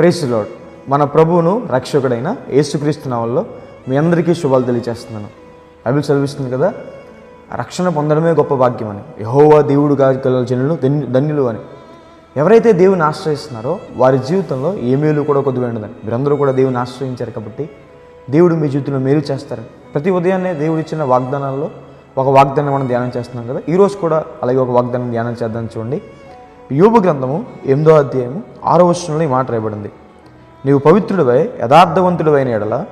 ప్రేసులాడ్ మన ప్రభువును రక్షకుడైన యేసుక్రీస్తు నావల్లో మీ అందరికీ శుభాలు తెలియజేస్తున్నాను. బైబిల్ చదివిస్తుంది కదా? రక్షణ పొందడమే గొప్ప భాగ్యం అని. యహోవా దేవుడు గల జనులు ధన్యులు అని. ఎవరైతే దేవుని ఆశ్రయిస్తున్నారో వారి జీవితంలో ఏ మేలు కూడా కొద్దిగా ఉండదని. మీరందరూ కూడా దేవుని ఆశ్రయించారు కాబట్టి దేవుడు మీ జీవితంలో మేలు చేస్తారు. ప్రతి ఉదయాన్నే దేవుడు ఇచ్చిన వాగ్దానాల్లో ఒక వాగ్దానం మనం ధ్యానం చేస్తున్నాం కదా? ఈరోజు కూడా అలాగే ఒక వాగ్దానం ధ్యానం చేద్దాం చూడండి. యోబు గ్రంథము ఎనిమిదో అధ్యాయము ఆరో వచనంలో ఈ మాట రాయబడింది. నీవు పవిత్రుడివై యథార్థవంతుడివైన ఎడల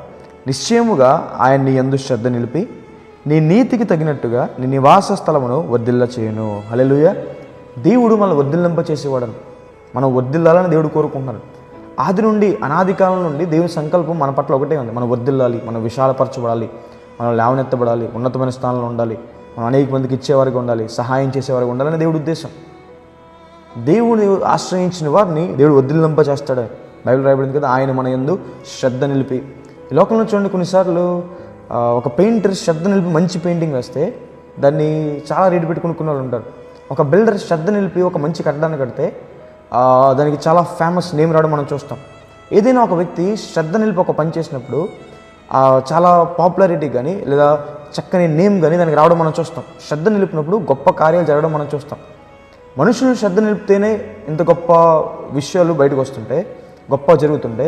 నిశ్చయముగా ఆయన నీ యందు శ్రద్ధ నిలిపి నీ నీతికి తగినట్టుగా నీ నివాస స్థలమును వర్ధిల్ల చేయను. హల్లెలూయా. దేవుడు మనం వర్ధిల్లింప చేసేవాడు మనం వర్ధిల్లాలని దేవుడు కోరుకుంటున్నాడు. ఆది నుండి అనాది కాలం నుండి దేవుని సంకల్పం మన పట్ల ఒకటే ఉంది. మనం వర్ధిల్లాలి మనం విశాలపరచబడాలి మనం లేవనెత్తబడాలి ఉన్నతమైన స్థానంలో ఉండాలి మనం అనేక మందికి ఇచ్చేవారికి ఉండాలి సహాయం చేసేవారికి ఉండాలని దేవుడి ఉద్దేశం. దేవుని ఆశ్రయించిన వారిని దేవుడు వదిలింప చేస్తాడు. బైబిల్ రాయబడింది కదా ఆయన మన యందు శ్రద్ధ నిలిపి. ఈ లోకంలో చూడండి కొన్నిసార్లు ఒక పెయింటర్ శ్రద్ధ నిలిపి మంచి పెయింటింగ్ వేస్తే దాన్ని చాలా రేటు పెట్టుకుని వాళ్ళు ఉంటారు. ఒక బిల్డర్ శ్రద్ధ నిలిపి ఒక మంచి కట్టడాన్ని కడితే దానికి చాలా ఫేమస్ నేమ్ రావడం మనం చూస్తాం. ఏదైనా ఒక వ్యక్తి శ్రద్ధ నిలిపి ఒక పని చేసినప్పుడు చాలా పాపులారిటీ కానీ లేదా చక్కని నేమ్ కానీ దానికి రావడం మనం చూస్తాం. శ్రద్ధ నిలిపినప్పుడు గొప్ప కార్యాలు జరగడం మనం చూస్తాం. మనుషులు శ్రద్ధ నిలిపితేనే ఇంత గొప్ప విషయాలు బయటకు వస్తుంటే గొప్ప జరుగుతుంటే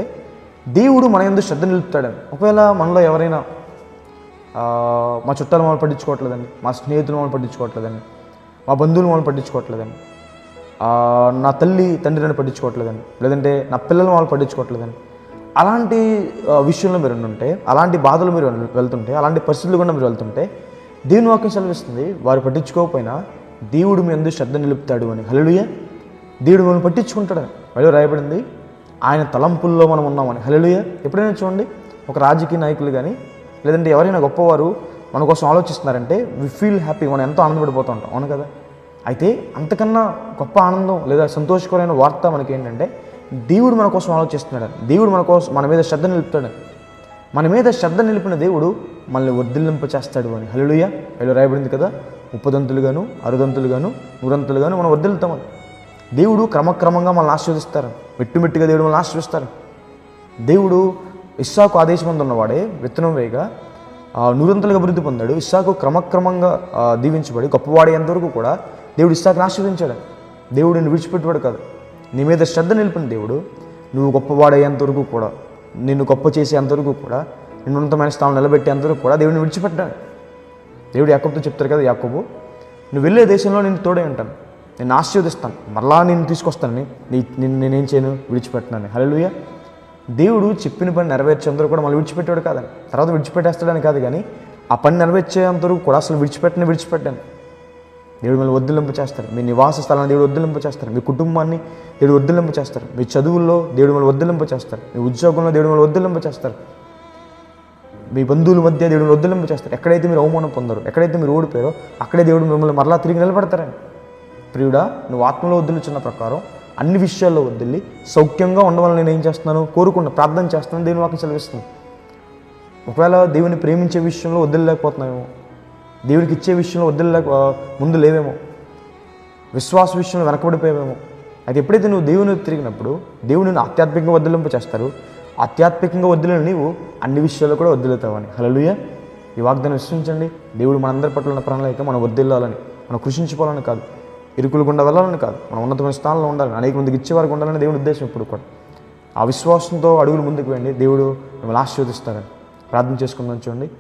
దేవుడు మన ఎందుకు శ్రద్ధ నిలుపుతాడని. ఒకవేళ మనలో ఎవరైనా మా చుట్టాలు మమ్మల్ని పట్టించుకోవట్లేదండి మా స్నేహితులు మమ్మల్ని పట్టించుకోవట్లేదండి మా బంధువులు మమ్మల్ని పట్టించుకోవట్లేదండి నా తల్లి తండ్రి నన్ను పట్టించుకోవట్లేదండి లేదంటే నా పిల్లలు మమ్మల్ని పట్టించుకోవట్లేదండి అలాంటి విషయంలో మీరు ఉంటే అలాంటి బాధలు మీరు వెళ్తుంటే అలాంటి పరిస్థితులు కూడా మీరు వెళ్తుంటే దేవుని వాక్యం సెలవిస్తుంది వారు పట్టించుకోకపోయినా దేవుడు మీ అందరూ శ్రద్ధ నిలుపుతాడు అని. హల్లెలూయా. దేవుడు మనం పట్టించుకుంటాడు మళ్ళీ రాయబడింది ఆయన తలంపుల్లో మనం ఉన్నామని హల్లెలూయా. ఎప్పుడైనా చూడండి ఒక రాజకీయ నాయకులు కానీ లేదంటే ఎవరైనా గొప్పవారు మన కోసం ఆలోచిస్తున్నారంటే వి ఫీల్ హ్యాపీ మనం ఎంతో ఆనందపడిపోతూ ఉంటాం. అవును కదా? అయితే అంతకన్నా గొప్ప ఆనందం లేదా సంతోషకరమైన వార్త మనకి ఏంటంటే దేవుడు మన కోసం ఆలోచిస్తున్నాడు దేవుడు మన కోసం మన మీద శ్రద్ధ నిలుపుతాడు మన మీద శ్రద్ధ నిలిపిన దేవుడు మనల్ని వర్ధిల్లింప చేస్తాడు అని. హలులుయ వీళ్ళు రాయబడింది కదా ముప్పదంతులుగాను అరుదంతులుగాను నూరంతులుగాను మనం వర్దిల్తాం దేవుడు క్రమక్రమంగా మనల్ని ఆశీర్వదిస్తారు. మెట్టుమెట్టుగా దేవుడు మనల్ని ఆశీర్వదిస్తారు. దేవుడు ఇస్సాకు ఆదేశం ఉన్నవాడే విత్తనం వేయగా నూరంతలుగా అభివృద్ధి పొందాడు. ఇస్సాకు క్రమక్రమంగా దీవించబడి గొప్పవాడే ఎంతవరకు కూడా దేవుడు ఇస్సాకుని ఆశీర్వదించాడు. దేవుడు నిన్ను విడిచిపెట్టువాడు కాదు. నీ మీద శ్రద్ధ నిలిపిన దేవుడు నువ్వు గొప్పవాడయ్యేంతవరకు కూడా నిన్ను గొప్ప చేసేంతవరకు కూడా నిన్ను ఉన్నతమైన స్థానం నిలబెట్టేంతవరకు కూడా దేవుడిని విడిచిపెట్టాడు. దేవుడు యాకబుతో చెప్తారు కదా యాకబు నువ్వు వెళ్ళే దేశంలో నేను తోడే ఉంటాను. నేను ఆశీర్వదిస్తాను. మరలా నేను తీసుకొస్తాను. నీ నిన్ను నేనేం చేయను? విడిచిపెట్టినాను. హలోయ దేవుడు చెప్పిన పని నెరవేర్చేంతవరకు కూడా మళ్ళీ విడిచిపెట్టాడు కాదని తర్వాత విడిచిపెట్టేస్తాడని కాదు కానీ ఆ పని నెరవేర్చేంతవరకు కూడా అసలు విడిచిపెట్టని విడిచిపెట్టాను. దేవుడు మిమ్మల్ని వద్దులింపు చేస్తారు. మీ నివాస స్థలాన్ని దేవుడు వద్దులింపు చేస్తారు. మీ కుటుంబాన్ని దేవుడు వద్దులింపు చేస్తారు. మీ చదువుల్లో దేవుడు మిమ్మల్ని వద్దులింపు చేస్తారు. మీ ఉద్యోగంలో దేవుడు మిమ్మల్ని వద్దులింపు చేస్తారు. మీ బంధువుల మధ్య దేవుడు వద్దులింపు చేస్తారు. ఎక్కడైతే మీరు అవమానం పొందరు ఎక్కడైతే మీరు ఓడిపోయారో అక్కడే దేవుడు మిమ్మల్ని మరలా తిరిగి నిలబెడతారని ప్రియుడా నువ్వు ఆత్మలో వద్దులుచున్న ప్రకారం అన్ని విషయాల్లో వదిలి సౌఖ్యంగా ఉండవాలని నేను ఏం చేస్తున్నాను? కోరుకుంటా ప్రార్థన చేస్తున్నాను దేవుని వాకి చదివిస్తున్నాను ఒకవేళ దేవుని ప్రేమించే విషయంలో వదిలేకపోతున్నామేమో దేవుడికి ఇచ్చే విషయంలో వదిలేక ముందు లేవేమో విశ్వాస విషయంలో వెనకబడిపోయావేమో అయితే ఎప్పుడైతే నువ్వు దేవుని తిరిగినప్పుడు దేవుని ఆధ్యాత్మికంగా వదిలింపు చేస్తారు ఆధ్యాత్మికంగా వదిలిన నీవు అన్ని విషయాల్లో కూడా వదిలేతావని. హలలుయ ఈ వాగ్దానం విశ్వించండి దేవుడు మనందరి పట్ల ఉన్న ప్రణాళిక మనం వద్దిల్లాలని మనం కృషించుకోవాలని కాదు. ఇరుకులు గుండా వెళ్ళాలని కాదు. మనం ఉన్నతమైన స్థానంలో ఉండాలని అనేక మందికి ఇచ్చేవారికి ఉండాలని దేవుని ఉద్దేశం ఇప్పుడు కూడా. ఆ విశ్వాసంతో అడుగులు ముందుకు వెళ్ళి దేవుడు మిమ్మల్ని ఆశీర్వదిస్తారని ప్రార్థన చేసుకుందాం చూడండి.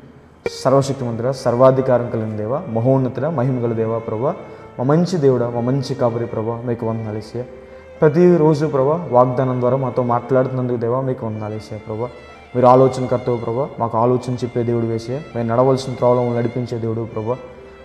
సర్వశక్తి మంత్ర సర్వాధికారం కలిగిన దేవ మహోన్నతుడ మహిమ గల దేవ ప్రభా. మా మంచి దేవుడా మా మంచి కాబరి ప్రభా మీకు వందనాలేసయ్య ప్రతిరోజు ప్రభా వాగ్దానం ద్వారా మాతో మాట్లాడుతున్నందుకు దేవా మీకు వందనాలేసయ్య ప్రభా. మీరు ఆలోచనకర్తవు ప్రభా. మాకు ఆలోచన చెప్పే దేవుడు వేసే. మేము నడవలసిన త్రోవలో నడిపించే దేవుడు ప్రభా.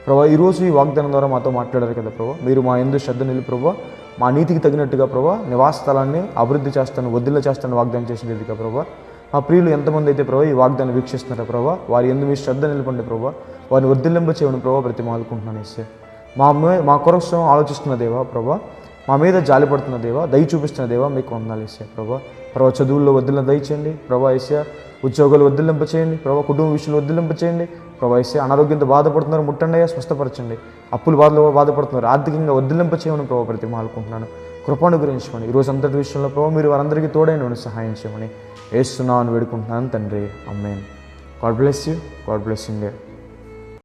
ప్రభా ఈరోజు ఈ వాగ్దానం ద్వారా మాతో మాట్లాడారు కదా ప్రభా. మీరు మా ఎందు శ్రద్ధ నిలు ప్రభా. మా నీతికి తగినట్టుగా ప్రభా నివాస స్థలాన్ని అభివృద్ధి చేస్తాను వద్దుల చేస్తాను వాగ్దానం చేసిన కదా ప్రభా. మా ప్రియులు ఎంతమంది అయితే ప్రభా ఈ వాగ్దానం వీక్షిస్తున్నారో ప్రభా వారి ఎందు మీ శ్రద్ధ నిలపండి ప్రభా. వారిని వర్ధిల్లింప చేయమని ప్రభా మాలుకుంటున్నాను ఇస్తే మా మే- మా కోసం ఆలోచిస్తున్న దేవా ప్రభా మా మీద జాలి పడుతున్న దేవా దయ చూపిస్తున్న దేవా మీకు వందాలు ఇసే ప్రభా. ప్రభా చదువుల్లో వద్దులను దయచేయండి. ప్రభా ఏసా ఉద్యోగాలు వద్దులింప చేయండి ప్రభా కుటుంబ విషయంలో వద్దులింప చేయండి ప్రభా ఇసే అనారోగ్యంతో బాధపడుతున్నారు ముట్టండి స్వస్థపరచండి. అప్పులు బాధలో బాధపడుతున్నారు ఆర్థికంగా వద్దులింప చేయమని ప్రభా ప్రతి మాలుకుంటున్నాను కృపను గురించమని ఈరోజు అంతటి విషయంలో ప్రభావ మీరు వారందరికీ తోడైన సహాయం చేయమని వేస్తున్నామని వేడుకుంటున్నాను తండ్రి. Amen God bless you. God bless India